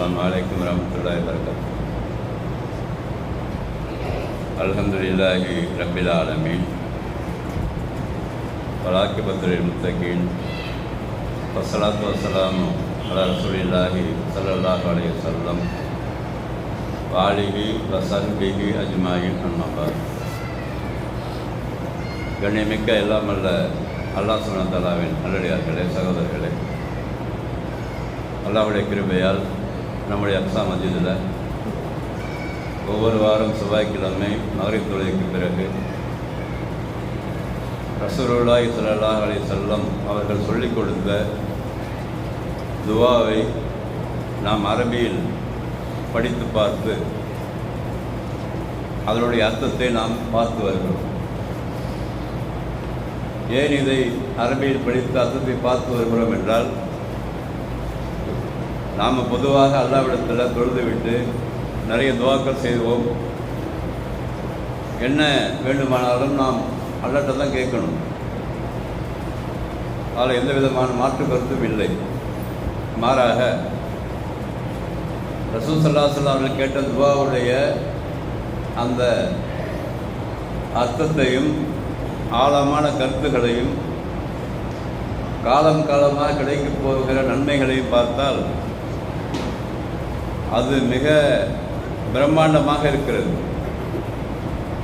அஸ்லாம் வலைக்கம் வரமத்துல்லாய் வரகம் அலமதுல்லாஹி ரபில் ஆலமீன் பலாக்கி பத்திரை முத்தகீன் வசலாத் வசலாம் அலா ரசூலில்லாஹி சல்லாஹ் அலைய சொல்லம் வாலிகி வசன்பிகி அஜ்மாயின் அம்மாபார் கண்ணியமிக்க எல்லாம் அல்ல அல்லா சுனத்தலாவின் நல்லடியார்களே சகோதரர்களே. அல்லாவுடைய கிருபையால் நம்முடைய அக்ஸா மஸ்ஜிதில் ஒவ்வொரு வாரம் செவ்வாய்க்கிழமை மகரிப் தொழுகைக்கு பிறகு ரசூருல்லாய் ஸல்லல்லாஹு அலி செல்லம் அவர்கள் சொல்லிக் கொடுத்த துவாவை நாம் அரபியில் படித்து பார்த்து அதனுடைய அர்த்தத்தை நாம் பார்த்து வருகிறோம். ஏன் இதை அரபியில் படித்து அர்த்தத்தை பார்த்து வருகிறோம் என்றால் நாம் பொதுவாக அல்லாவிடத்தில் தொழுது விட்டு நிறைய துவாக்கள் செய்வோம். என்ன வேண்டுமானாலும் நாம் அல்லாட்ட தான் கேட்கணும். அதில் எந்த விதமான மாற்று கருத்தும் இல்லை. மாறாக ரசூல் சல்லாஹ் அவர்கள் கேட்ட துவாவுடைய அந்த அர்த்தத்தையும் ஆழமான கருத்துகளையும் காலம் காலமாக கிடைக்கப் போகிற நன்மைகளையும் பார்த்தால் அது மிக பிரம்மாண்டமாக இருக்கிறது.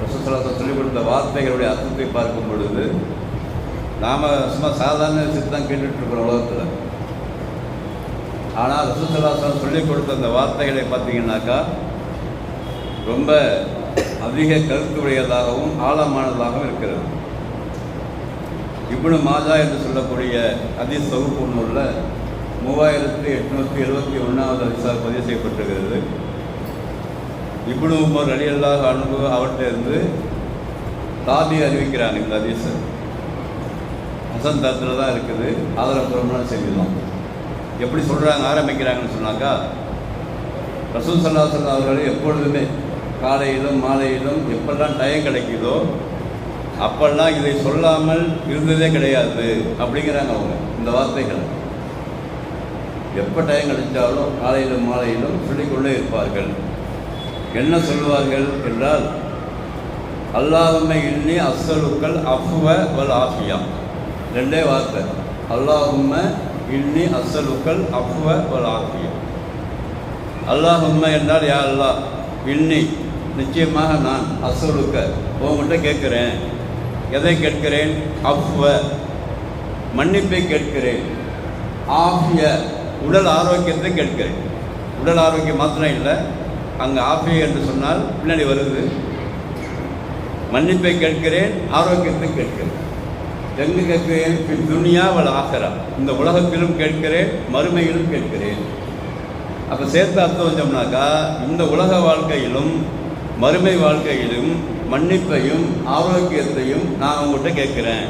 ரசூசலாசம் சொல்லிக் கொடுத்த வார்த்தைகளுடைய அர்த்தத்தை பார்க்கும் பொழுது நாம் சும்மா சாதாரண விஷயத்தை தான் கேட்டுட்ருக்கிறோம் உலகத்தில். ஆனால் ரசூசலாசம் சொல்லிக் கொடுத்த அந்த வார்த்தைகளை பார்த்தீங்கன்னாக்கா ரொம்ப அதிக கருத்துடையதாகவும் ஆழமானதாகவும் இருக்கிறது. இவ்வளவு மாஜா என்று சொல்லக்கூடிய அதி தொகுப்பு நூலில் மூவாயிரத்து எட்நூற்றி எழுபத்தி ஒன்றாவது அதிசாக பதிவு செய்யப்பட்டிருக்கிறது. இவ்வளவு உமர் அலி அல்லாஹ் அனுபவம் அவர்கிட்ட தாபி அறிவிக்கிறாங்க இந்த அதிசம் ஹசன் தரத்தில் தான் இருக்குது. ஆதரப்பூர்வமான செய்திதான் எப்படி சொல்கிறாங்க ஆரம்பிக்கிறாங்கன்னு சொன்னாக்கா ரசூல் சல்லாசன் அவர்கள் எப்பொழுதுமே காலையிலும் மாலையிலும் எப்பெல்லாம் டயம் கிடைக்குதோ அப்பெல்லாம் இதை சொல்லாமல் இருந்ததே கிடையாது அப்படிங்கிறாங்க அவங்க இந்த வார்த்தைகளை. எப்போ டைம் கழிச்சாலும் காலையிலும் மாலையிலும் சொல்லிக்கொண்டே இருப்பார்கள். என்ன சொல்லுவார்கள் என்றால் அல்லாஹுமை இன்னி அசலுக்கள் அஃப்வ வல் ஆஃபியா. ரெண்டே வார்த்தை. அல்லாஹும்ம இன்னி அசலுக்கள் அஃப்வ வல் ஆஃபியா. அல்லாஹும்ம என்றால் யா அல்லாஹ் இன்னி. நிச்சயமாக நான் அசலுக்க உங்கள்கிட்ட கேட்குறேன். எதை கேட்கிறேன்? அஃப்வ. மன்னிப்பை கேட்கிறேன். ஆஃபிய. உடல் ஆரோக்கியத்தை கேட்கிறேன். உடல் ஆரோக்கியம் மாத்திரம் இல்லை அங்கே ஆஃபே என்று சொன்னால் பின்னாடி வருது. மன்னிப்பை கேட்கிறேன் ஆரோக்கியத்தை கேட்கிறேன். எங்கு கேட்கிறேன் துனியா வல் ஆகிறா இந்த உலகத்திலும் கேட்கிறேன் மறுமையிலும் கேட்கிறேன். அப்போ சேர்த்து அர்த்தம் வச்சோம்னாக்கா இந்த உலக வாழ்க்கையிலும் மறுமை வாழ்க்கையிலும் மன்னிப்பையும் ஆரோக்கியத்தையும் நான் உங்கள்கிட்ட கேட்குறேன்.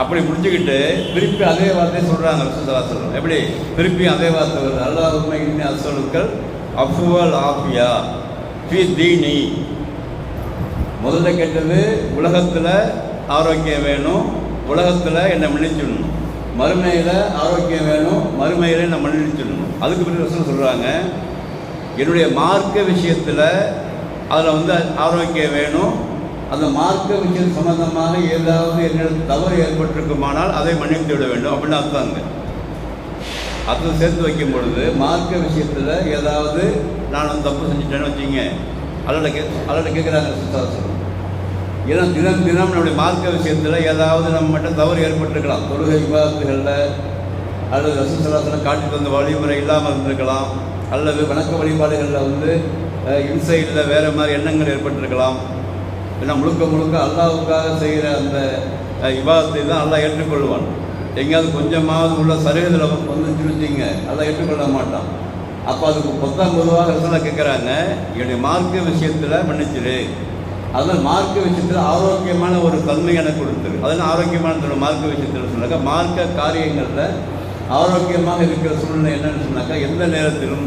அப்படி முடிச்சுக்கிட்டு திருப்பி அதே வார்த்தையை சொல்கிறாங்க ரசூசலாசலம் எப்படி? திருப்பி அதே வார்த்தை வருது. அல்லாஹ் உண்மை அசலுக்கள் அஃபுவல் ஆஃபியா ஃபி தீனி. முதல்ல கேட்டது உலகத்தில் ஆரோக்கியம் வேணும் உலகத்தில் என்னை மன்னிச்சிடணும். மறுமையில் ஆரோக்கியம் வேணும் மறுமையில் என்னை மன்னிச்சிடணும். அதுக்கு பிறகு ரசூல் சொல்கிறாங்க என்னுடைய மார்க்க விஷயத்தில் அதில் வந்து ஆரோக்கியம் வேணும் அந்த மார்க்க விஷயம் சம்பந்தமாக ஏதாவது என்னிடம் தவறு ஏற்பட்டிருக்குமானால் அதை மன்னித்து விட வேண்டும் அப்படின்னு அர்த்தங்க அதை சேர்த்து வைக்கும் பொழுது மார்க்க விஷயத்தில் ஏதாவது நான் வந்து தப்பு செஞ்சுட்டேன்னு வச்சுங்க. அல்லட கே அல்லட கேட்குறாங்க சுத்தாசனம் ஏன்னா தினம் தினம் நம்முடைய மார்க்க விஷயத்தில் ஏதாவது நம்ம மட்டும் தவறு ஏற்பட்டிருக்கலாம். தொழுகை விவாதத்துகளில் அல்லது ரசூசலாசனம் காட்டி தந்த வழிமுறை இல்லாமல் இருந்திருக்கலாம். அல்லது வணக்க வழிபாடுகளில் வந்து இன்சைடில் வேறு மாதிரி எண்ணங்கள் ஏற்பட்டிருக்கலாம். ஏன்னா முழுக்க முழுக்க அல்லாவுக்காக செய்கிற அந்த விவாதத்தை தான் அல்லா ஏற்றுக்கொள்வான். எங்கேயாவது கொஞ்சமாவது உள்ள சருகதில் கொஞ்சம் வச்சிங்க அதெல்லாம் ஏற்றுக்கொள்ள மாட்டான். அப்போ அதுக்கு பொத்தாம் பொதுவாக ரசூலா கேட்குறாங்க என்னுடைய மார்க்க விஷயத்தில் மன்னிச்சிரு. அதனால் மார்க்க விஷயத்தில் ஆரோக்கியமான ஒரு தன்மை எனக்கு கொடுத்துரு. அதனால் ஆரோக்கியமான மார்க்க விஷயத்தில் சொன்னாக்கா மார்க்க காரியங்களில் ஆரோக்கியமாக இருக்கிற சூழ்நிலை என்னன்னு சொன்னாக்கா எந்த நேரத்திலும்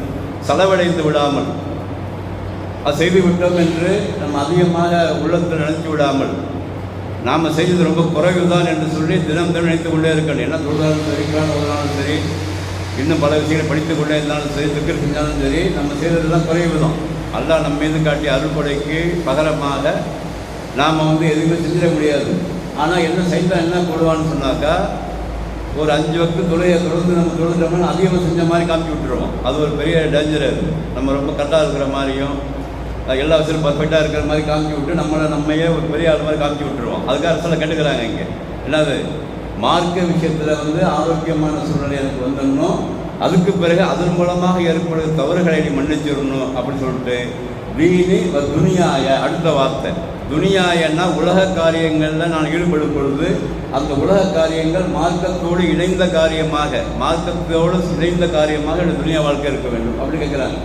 செலவடைந்து விடாமல் அது செய்து விட்டோம் என்று நம்ம அதிகமாக உள்ளத்தில் நினைத்து விடாமல் நாம் செய்தது ரொம்ப குறைவு தான் என்று சொல்லி தினம் தினம் நினைத்து கொண்டே இருக்கணும். என்ன தொழிலாளர் சரி ஒரு சரி இன்னும் பல விஷயங்களை படித்து கொண்டே இருந்தாலும் சரி திக்கர் செஞ்சாலும் சரி நம்ம செய்கிறதெல்லாம் குறைவு தான் அல்லா நம்ம மீது காட்டிய அறுபடைக்கு பகரமாக நாம் வந்து எதுவுமே செஞ்சிட முடியாது. ஆனால் என்ன செய்தால் என்ன போடுவான்னு சொன்னாக்கா ஒரு அஞ்சு வக்கு தொழிலை தொடர்ந்து நம்ம தொழுதுட்டோம்னா அதிகமாக செஞ்ச மாதிரி காமிச்சு விட்டுருவோம். அது ஒரு பெரிய டேஞ்சர் அது. நம்ம ரொம்ப கரெக்டாக இருக்கிற மாதிரியும் எல்லா விஷயம் பர்ஃபெக்டாக இருக்கிற மாதிரி காமிச்சு விட்டு நம்மளை நம்மையே ஒரு பெரிய ஆள் மாதிரி காமிச்சு விட்டுருவோம். அதுக்காக அரசில் கேட்டுக்கிறாங்க இங்கே. என்னது? மார்க்க விஷயத்தில் வந்து ஆரோக்கியமான சூழ்நிலை எனக்கு வந்துடணும் அதுக்கு பிறகு அதன் மூலமாக ஏற்படும் தவறுகளை நீ மன்னிச்சிடணும் அப்படின்னு சொல்லிட்டு வீணி துணியாய துனியாய அடுத்த வார்த்தை. துனியாயன்னா உலக காரியங்களில் நான் ஈடுபடும் பொழுது அந்த உலக காரியங்கள் மார்க்கத்தோடு இணைந்த காரியமாக மார்க்கத்தோடு இணைந்த காரியமாக எனக்கு துணியா வாழ்க்கை இருக்க வேண்டும். அப்படி கேட்குறாங்க.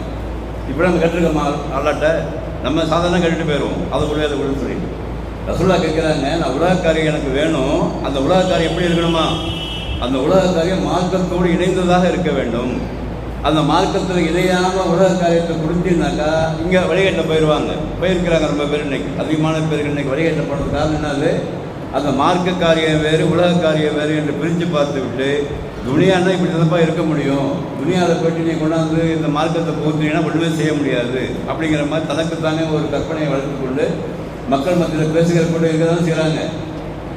இப்படி நம்ம கேட்டிருக்கோமா அல்லாட்ட நம்ம சாதாரண கேட்டுட்டு போயிடுவோம் அதை கூட அதை கூட சொல்லிட்டு ரசுல்லா கேட்குறாங்க நான் உலகக்காரியம் எனக்கு வேணும். அந்த உலகக்காரியம் எப்படி இருக்கணுமா? அந்த உலகக்காரியம் மார்க்கத்தோடு இணைந்ததாக இருக்க வேண்டும். அந்த மார்க்கத்தில் இணையாமல் உலக காரியத்தை இங்கே வழிகட்ட போயிடுவாங்க போயிருக்கிறாங்க ரொம்ப பேர் இன்னைக்கு. அதிகமான பேருக்கு இன்னைக்கு வழிகட்டப்படுறது காரணம் என்னது? அந்த மார்க்க காரியம் வேறு உலக காரியம் வேறு என்று பிரித்து பார்த்து விட்டு துனியானா இப்படி தப்பா இருக்க முடியும். துனியாவில் போயிட்டு நீ கொண்டாந்து இந்த மார்க்கத்தை போகுத்தீங்கன்னா ஒன்றுமே செய்ய முடியாது. அப்படிங்கிற மாதிரி தனக்கு தானே ஒரு கற்பனையை வளர்த்து கொண்டு மக்கள் மத்தியில் பேசுகிற கூட இருக்க தான் செய்கிறாங்க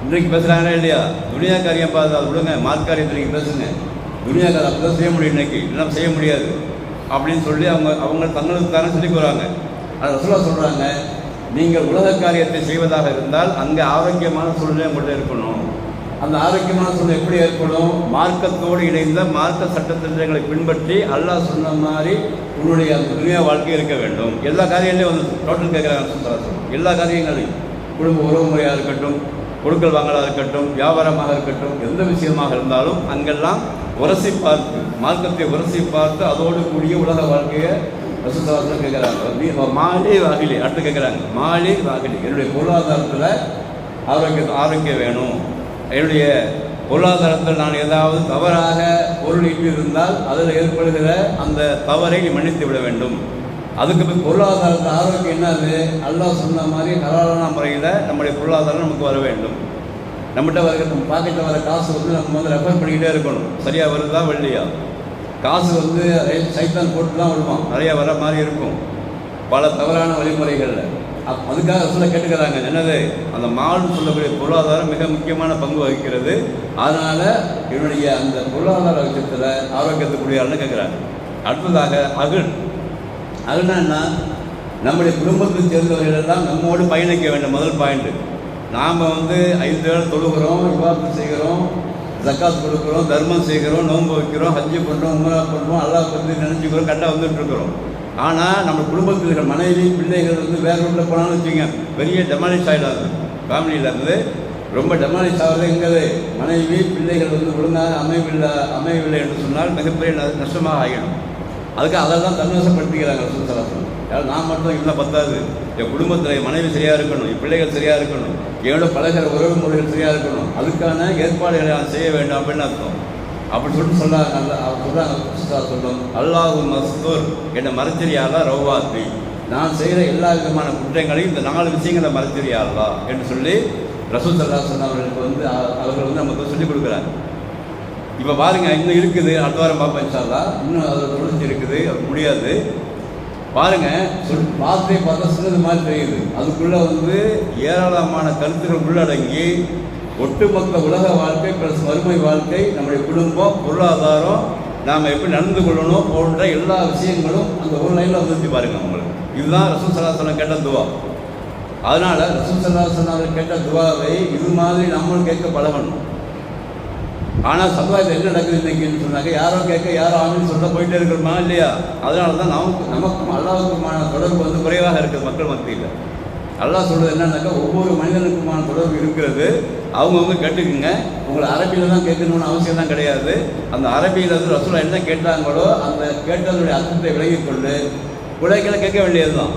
இன்றைக்கு பேசுகிறாங்களா இல்லையா? துனியா காரியம் பார்த்து அதை விடுங்க. மார்க் காரியத்தை நீங்கள் பேசுங்க. துனியா காரியம் அப்படி தான் செய்ய முடியும் இன்றைக்கி இல்லைனா செய்ய முடியாது. அப்படின்னு சொல்லி அவங்க அவங்க தங்களுக்கு தானே சொல்லி வராங்க அது ரசூலா சொல்கிறாங்க நீங்கள் உலக காரியத்தை செய்வதாக இருந்தால் அங்கே ஆரோக்கியமான சூழ்நிலை உங்கள்கிட்ட இருக்கணும். அந்த ஆரோக்கியமான சூழ்நிலை எப்படி ஏற்படும்? மார்க்கத்தோடு இணைந்த மார்க்க சட்டத்திட்டங்களை பின்பற்றி அல்லாஹ் சொன்ன மாதிரி உன்னுடைய அந்த துனியா வாழ்க்கை இருக்க வேண்டும். எல்லா காரியங்களையும் வந்து டோட்டல் கேட்குறாங்க எல்லா காரியங்களையும். குடும்ப உறவு முறையாக இருக்கட்டும் கொடுக்கல் வாங்கலாக இருக்கட்டும் வியாபாரமாக இருக்கட்டும் எந்த விஷயமாக இருந்தாலும் அங்கெல்லாம் உரசி பார்த்து மார்க்கத்தை உரசி பார்த்து அதோடு கூடிய உலக வாழ்க்கையை வசந்தவாசம் கேட்குறாங்க நீ மாலி வாகிலி. அடுத்து கேட்குறாங்க மாலி வாகிலி. என்னுடைய பொருளாதாரத்தில் ஆரோக்கிய ஆரோக்கியம் வேணும். என்னுடைய பொருளாதாரத்தில் நான் ஏதாவது தவறாக பொருள் ஈட்டி இருந்தால் அதில் ஏற்படுகிற அந்த தவறை நீ மன்னித்து விட வேண்டும். அதுக்கு பொருளாதாரத்தை பொருளாதாரத்தில் ஆரோக்கியம் என்னது? அல்லாஹ் சொன்ன மாதிரி கலாலான முறையில் நம்முடைய பொருளாதாரம் நமக்கு வர வேண்டும். நம்மகிட்ட வர நம்ம பாக்கெட்டில் வர காசு வந்து நம்ம வந்து ரெஃபர் பண்ணிக்கிட்டே இருக்கணும். சரியாக வருதா வெள்ளியா காசு வந்து சைத்தான் போட்டு தான் விடுவான் நிறையா வர மாதிரி இருக்கும். பல தவறான வழிமுறைகளில். அதுக்காக சொல்ல கேட்டுக்கிறாங்க. என்னது? அந்த மால்னு சொல்லக்கூடிய பொருளாதாரம் மிக முக்கியமான பங்கு வகிக்கிறது. அதனால் என்னுடைய அந்த பொருளாதார விஷயத்தில் ஆரோக்கியத்துக்குரிய கேட்குறாங்க அடுத்ததாக அகல். அதுனா என்ன? நம்முடைய குடும்பத்தில் சேர்ந்தவர்கள் எல்லாம் நம்மோடு பயணிக்க வேண்டும். முதல் பாயிண்ட்டு நாம் வந்து ஐந்து வேளை தொழுகிறோம் விவாதம் செய்கிறோம் ஜக்காத் கொடுக்குறோம் தர்மம் செய்கிறோம் நோன்பு வைக்கிறோம் ஹஜ்ஜி பண்ணுறோம் உமரா பண்ணுறோம் அல்லா பற்றி நினச்சிக்கிறோம் கரெக்டாக வந்துட்டு இருக்கிறோம். ஆனால் நம்ம குடும்பத்தில் இருக்கிற மனைவி பிள்ளைகள் வந்து வேற ஊரில் போனாலும் வச்சுங்க பெரிய டெமாலிஷ் ஆகிடாது ஃபேமிலியில் இருந்து ரொம்ப டெமாலிஷ் ஆகிறது எங்கது? மனைவி பிள்ளைகள் வந்து ஒழுங்காக அமைவில்லை அமையவில்லை என்று சொன்னால் மிகப்பெரிய ந- நஷ்டமாக ஆகிடும். அதுக்கு அதெல்லாம் தன்வசப்படுத்திக்கிறாங்க சுத்தலாசனம் யாரும் நான் மட்டும் இல்லை பத்தாது. என் குடும்பத்தில் என் மனைவி சரியாக இருக்கணும் என் பிள்ளைகள் சரியாக இருக்கணும் என்னோட பழகிற உறவு முறைகள் சரியாக இருக்கணும். அதுக்கான ஏற்பாடுகளை நான் செய்ய வேண்டாம் அப்படின்னு அர்த்தம். அப்படி சொல்லிட்டு சொன்னாங்க. நல்லா அவர் சொல்கிறாங்க சுத்தா சொல்லும். அல்லாஹு மஸ்தூர் என்னை மறைச்சரியாலா ரவுவாத்தி நான் செய்கிற எல்லா விதமான குற்றங்களையும் இந்த நாலு விஷயங்களை மறைச்சரியாதா என்று சொல்லி ரசூல் சல்லா அவர்களுக்கு வந்து அவர்கள் வந்து நமக்கு சொல்லிக் கொடுக்குறாங்க. இப்போ பாருங்க இன்னும் இருக்குது. அடுத்த வாரம் பார்ப்பேன் இன்ஷால்லா இன்னும் அது தொடர்ச்சி இருக்குது. அது முடியாது. பாருங்க சொல் வார்த்தையை பார்த்தா சின்னது மாதிரி தெரியுது. அதுக்குள்ளே வந்து ஏராளமான கருத்துக்கள் உள்ளடங்கி ஒட்டுமொத்த உலக வாழ்க்கை ப்ளஸ் வறுமை வாழ்க்கை நம்முடைய குடும்பம் பொருளாதாரம் நாம் எப்படி நடந்து கொள்ளணும் போன்ற எல்லா விஷயங்களும் அந்த ஒரு லைனில் வந்துச்சு பாருங்க உங்களுக்கு இதுதான் ரசூல் சலாசலம் கேட்ட துவா அதனால் ரசூல் சலாசலம் அவர் கேட்ட துவாவை இது மாதிரி நம்மளும் கேட்க பழகணும் ஆனால் சமுதாயத்தில் என்ன நடக்குது இன்னைக்குன்னு சொன்னாங்க யாரோ கேட்க யாரோ ஆமின்னு சொல்ல போயிட்டே இருக்கிறோமா இல்லையா அதனால தான் நமக்கு நமக்கும் அல்லாவுக்குமான தொடர்பு வந்து குறைவாக இருக்குது மக்கள் மத்தியில் அல்லாஹ் சொல்கிறது என்னன்னாக்கா ஒவ்வொரு மனிதனுக்குமான தொடர்பு இருக்கிறது. அவங்கவுங்க கேட்டுக்குங்க. உங்களை அரபியில் தான் கேட்கணும்னு அவசியம் தான் கிடையாது. அந்த அரபியில் வந்து ரசூலா என்ன கேட்டாங்களோ அந்த கேட்டதனுடைய அர்த்தத்தை விலகி கொண்டு உலகில் கேட்க வேண்டியது தான்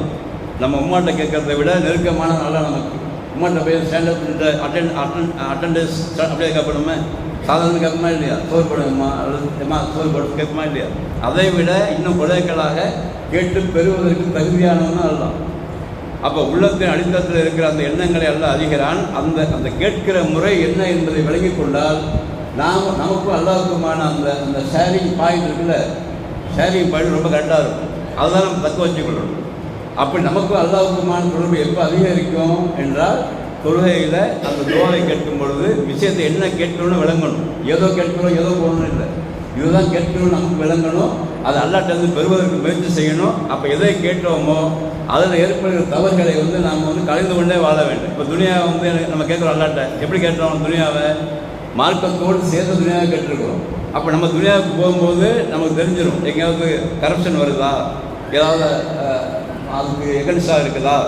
நம்ம உம்மாட்ட கேட்கறத விட நெருக்கமான நல்லா நமக்கு. உம்மாட்ட போய் ஸ்டாண்டப் அட்டன் அட்டன் அட்டண்டன்ஸ் அப்படியே கேட்கணுமே? சாதாரண கேட்போமா இல்லையா? சோர்படுமா அல்லது ஏம்மா சோறு போடு கேட்போமா இல்லையா? அதை விட இன்னும் குறைகளாக கேட்டு பெறுவதற்கு தகுதியானவன் அதுதான் அப்போ உள்ளத்தின் அடித்தளத்தில் இருக்கிற அந்த எண்ணங்களை அல்ல அதிகிறான் அந்த அந்த கேட்கிற முறை என்ன என்பதை விளங்கிக் கொண்டால் நாம் நமக்கும் அல்லாவுக்குமான அந்த அந்த ஷேரிங் பாயிண்ட் இருக்குல்ல? ஷேரிங் பாயிண்ட் ரொம்ப கரெக்டாக இருக்கும். அதுதான் நம்ம தக்க வச்சுக்கொள்ளணும். அப்படி நமக்கும் அல்லாவுக்குமான தொடர்பு எப்போ அதிகரிக்கும் என்றால் தொழுகையில் அந்த துவாவை கேட்கும் பொழுது விஷயத்தை என்ன கேட்கணும்னு விளங்கணும். ஏதோ கேட்கணும் ஏதோ போகணும்னு இல்லை. இதுதான் கேட்கணும் நமக்கு விளங்கணும். அதை அல்லாட்டிலிருந்து பெறுவதற்கு முயற்சி செய்யணும். அப்போ எதை கேட்டோமோ அதில் ஏற்படுகிற தவறுகளை வந்து நாம் வந்து கலைந்து கொண்டே வாழ வேண்டும். இப்போ துனியாவை வந்து எனக்கு- நம்ம கேட்குறோம் அல்லாட்ட எப்படி கேட்டோம் துனியாவை? மார்க்கத்தோடு சேர்த்து துணியாக கேட்டிருக்கிறோம். அப்போ நம்ம துனியாவுக்கு போகும்போது நமக்கு தெரிஞ்சிடும் எங்கேயாவது கரப்ஷன் வருதா? ஏதாவது அதுக்கு எகன்ஸ்டாக இருக்குதா?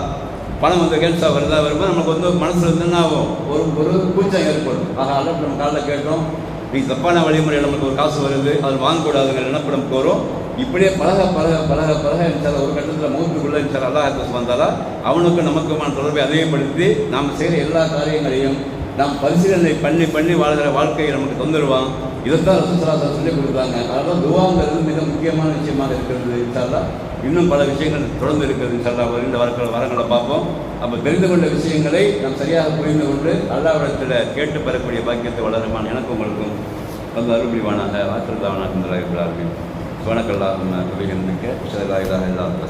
பணம் வந்து எகன்ஸ்டாக வருதா? வரும்போது நமக்கு வந்து மனசில் வந்து என்ன ஆகும்? ஒரு ஒரு கூச்சம் ஏற்படும். ஆக அல்லாட்ட நம்ம காலைல கேட்டோம் நீ தப்பான வழிமுறையில் நம்மளுக்கு ஒரு காசு வருது அது வாங்கக்கூடாதுங்கிற நினைப்பு கோரும் இப்படியே பழக பழக பழக பழக இன்ஷால்லா ஒரு கட்டத்தில் மூத்துக்குள்ளே இருந்தால் அல்லாஹ் வந்தாலா அவனுக்கு நமக்குமான தொடர்பை அதிகப்படுத்தி நாம் செய்கிற எல்லா காரியங்களையும் நாம் பரிசீலனை பண்ணி பண்ணி வாழ்கிற வாழ்க்கையை நமக்கு தந்துடுவான் இதைத்தான் ரசூசலாசன் சொல்லி கொடுத்தாங்க. அதனால் துவாங்கிறது மிக முக்கியமான விஷயமாக இருக்கிறது இன்ஷால்லா இன்னும் பல விஷயங்கள் தொடர்ந்து இருக்கிறது இன்ஷால்லா வருகின்ற வரங்கள் வரங்களை பார்ப்போம். அப்போ தெரிந்து கொண்ட விஷயங்களை நாம் சரியாக புரிந்து கொண்டு அல்லாவிடத்தில் கேட்டு பெறக்கூடிய பாக்கியத்தை வளருமான எனக்கும் உங்களுக்கும். வந்து அருள்புரிவானாக ஆக்கிரதாவனாக இருக்கிறார்கள் வணக்கல்லா கவிகந்திக்க சிலராயிலாக இல்லாத